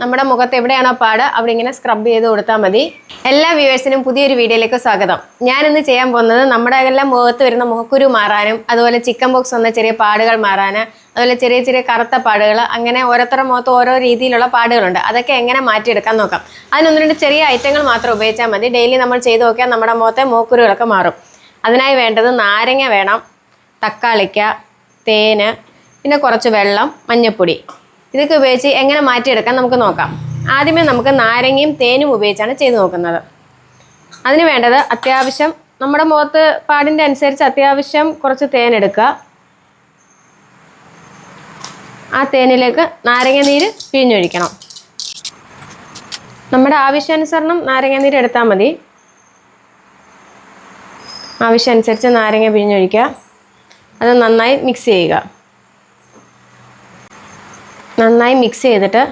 നമ്മുടെ മുഖത്ത് എവിടെയാണോ പാട് അവിടെ ഇങ്ങനെ സ്ക്രബ് ചെയ്ത് കൊടുത്താൽ മതി. എല്ലാ വ്യൂവേഴ്സിനും പുതിയൊരു വീഡിയോയിലേക്ക് സ്വാഗതം. ഞാൻ ഇന്ന് ചെയ്യാൻ പോകുന്നത് നമ്മുടെ എല്ലാം മുഖത്ത് വരുന്ന മുഖക്കുരു മാറാനും അതുപോലെ ചിക്കൻ ബോക്സ് വന്ന ചെറിയ പാടുകൾ മാറാൻ അതുപോലെ ചെറിയ ചെറിയ കറുത്ത പാടുകൾ അങ്ങനെ ഓരോരുത്തരുടെ മുഖത്ത് ഓരോ രീതിയിലുള്ള പാടുകളുണ്ട്. അതൊക്കെ എങ്ങനെ മാറ്റിയെടുക്കാൻ നോക്കാം. അതിനൊന്ന് രണ്ട് ചെറിയ ഐറ്റങ്ങൾ മാത്രം ഉപയോഗിച്ചാൽ മതി. ഡെയിലി നമ്മൾ ചെയ്ത് നോക്കിയാൽ നമ്മുടെ മുഖത്തെ മുഖക്കുരുകളൊക്കെ മാറും. അതിനായി വേണ്ടത് നാരങ്ങ വേണം തക്കാളിക്ക തേന് പിന്നെ കുറച്ച് വെള്ളം മഞ്ഞൾപ്പൊടി ഇതൊക്കെ ഉപയോഗിച്ച് എങ്ങനെ മാറ്റിയെടുക്കാൻ നമുക്ക് നോക്കാം. ആദ്യമേ നമുക്ക് നാരങ്ങയും തേനും ഉപയോഗിച്ചാണ് ചെയ്ത് നോക്കുന്നത്. അതിന് വേണ്ടത് അത്യാവശ്യം നമ്മുടെ മുഖത്ത് പാടിന്റെ അനുസരിച്ച് അത്യാവശ്യം കുറച്ച് തേൻ എടുക്കുക. ആ തേനിലേക്ക് നാരങ്ങ നീര് പിഴിഞ്ഞൊഴിക്കണം. നമ്മുടെ ആവശ്യാനുസരണം നാരങ്ങ നീര് എടുത്താൽ മതി. ആവശ്യമനുസരിച്ച് നാരങ്ങ പിഴിഞ്ഞൊഴിക്കുക. അത് നന്നായി മിക്സ് ചെയ്യുക. നന്നായി മിക്സ് ചെയ്തിട്ട്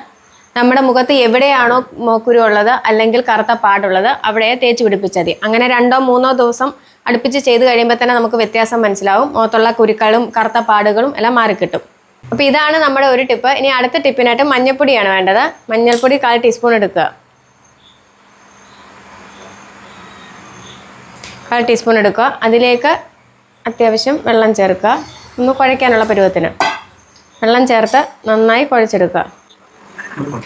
നമ്മുടെ മുഖത്ത് എവിടെയാണോ മോക്കുരു ഉള്ളത് അല്ലെങ്കിൽ കറുത്ത പാടുള്ളത് അവിടെ തേച്ച് പിടിപ്പിച്ചാൽ മതി. അങ്ങനെ രണ്ടോ മൂന്നോ ദിവസം അടുപ്പിച്ച് ചെയ്ത് കഴിയുമ്പോൾ തന്നെ നമുക്ക് വ്യത്യാസം മനസ്സിലാവും. മുഖത്തുള്ള കുരുക്കളും കറുത്ത പാടുകളും എല്ലാം മാറിക്കിട്ടും. അപ്പോൾ ഇതാണ് നമ്മുടെ ഒരു ടിപ്പ് ഇനി അടുത്ത ടിപ്പിനായിട്ട് മഞ്ഞൾപ്പൊടിയാണ് വേണ്ടത്. മഞ്ഞൾപ്പൊടി കാൽ ടീസ്പൂൺ എടുക്കുക. കാൽ ടീസ്പൂൺ എടുക്കുക. അതിലേക്ക് അത്യാവശ്യം വെള്ളം ചേർക്കുക. ഒന്ന് കുഴയ്ക്കാനുള്ള പരുവത്തിന്. വെള്ളം ചേർത്ത് നന്നായി കുഴച്ചെടുക്കുക.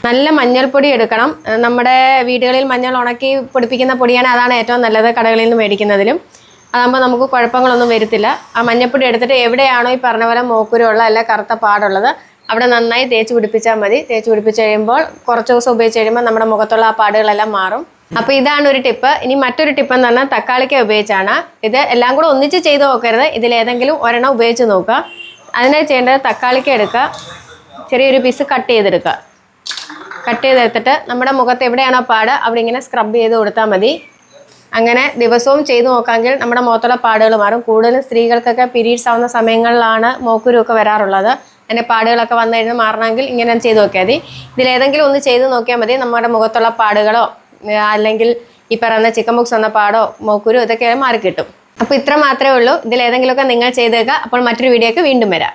നല്ല മഞ്ഞൾപ്പൊടി എടുക്കണം. നമ്മുടെ വീടുകളിൽ മഞ്ഞൾ ഉണക്കി പൊടിപ്പിക്കുന്ന പൊടിയാണ് അതാണ് ഏറ്റവും നല്ലത് കടകളിൽ നിന്ന് മേടിക്കുന്നതിലും. അതാകുമ്പോൾ നമുക്ക് കുഴപ്പങ്ങളൊന്നും വരത്തില്ല. ആ മഞ്ഞൾപ്പൊടി എടുത്തിട്ട് എവിടെയാണോ ഈ പറഞ്ഞ പോലെ മോക്കുരുള്ള അല്ല കറുത്ത പാടുള്ളത് അവിടെ നന്നായി തേച്ച് പിടിപ്പിച്ചാൽ മതി. തേച്ച് പിടിപ്പിച്ച് കഴിയുമ്പോൾ കുറച്ച് ദിവസം ഉപയോഗിച്ച് കഴിയുമ്പോൾ നമ്മുടെ മുഖത്തുള്ള ആ പാടുകളെല്ലാം മാറും. അപ്പോൾ ഇതാണ് ഒരു ടിപ്പ്. ഇനി മറ്റൊരു ടിപ്പ് എന്ന് പറഞ്ഞാൽ തക്കാളിക്ക ഉപയോഗിച്ചാണ്. ഇത് എല്ലാം കൂടെ ഒന്നിച്ച് ചെയ്ത് നോക്കരുത്. ഇതിലേതെങ്കിലും ഒരെണ്ണം ഉപയോഗിച്ച് നോക്കുക. അതിനായി ചെയ്യേണ്ടത് തക്കാളിക്ക് എടുക്കുക. ചെറിയൊരു പീസ് കട്ട് ചെയ്തെടുക്കുക. കട്ട് ചെയ്തെടുത്തിട്ട് നമ്മുടെ മുഖത്ത് എവിടെയാണോ പാട് അവിടെ ഇങ്ങനെ സ്ക്രബ് ചെയ്ത് കൊടുത്താൽ മതി. അങ്ങനെ ദിവസവും ചെയ്തു നോക്കാമെങ്കിൽ നമ്മുടെ മുഖത്തുള്ള പാടുകൾ മാറും. കൂടുതലും സ്ത്രീകൾക്കൊക്കെ പീരീഡ്സ് ആവുന്ന സമയങ്ങളിലാണ് മോക്കുരുമൊക്കെ വരാറുള്ളത്. അതിന്റെ പാടുകളൊക്കെ വന്നു കഴിഞ്ഞാൽ മാറണമെങ്കിൽ ഇങ്ങനെ ചെയ്ത് നോക്കിയാൽ മതി. ഇതിലേതെങ്കിലും ഒന്ന് ചെയ്ത് നോക്കിയാൽ മതി. നമ്മുടെ മുഖത്തുള്ള പാടുകളോ അല്ലെങ്കിൽ ഈ പറയുന്ന ചിക്കൻ ബോക്സ് വന്ന പാടോ മോക്കുരു ഇതൊക്കെ മാറിക്കിട്ടും. അപ്പോൾ ഇത്ര മാത്രമേ ഉള്ളൂ. ഇതിൽ ഏതെങ്കിലുമൊക്കെ നിങ്ങൾ ചെയ്തേക്കുക. അപ്പോൾ മറ്റൊരു വീഡിയോക്ക് വീണ്ടും വരാം.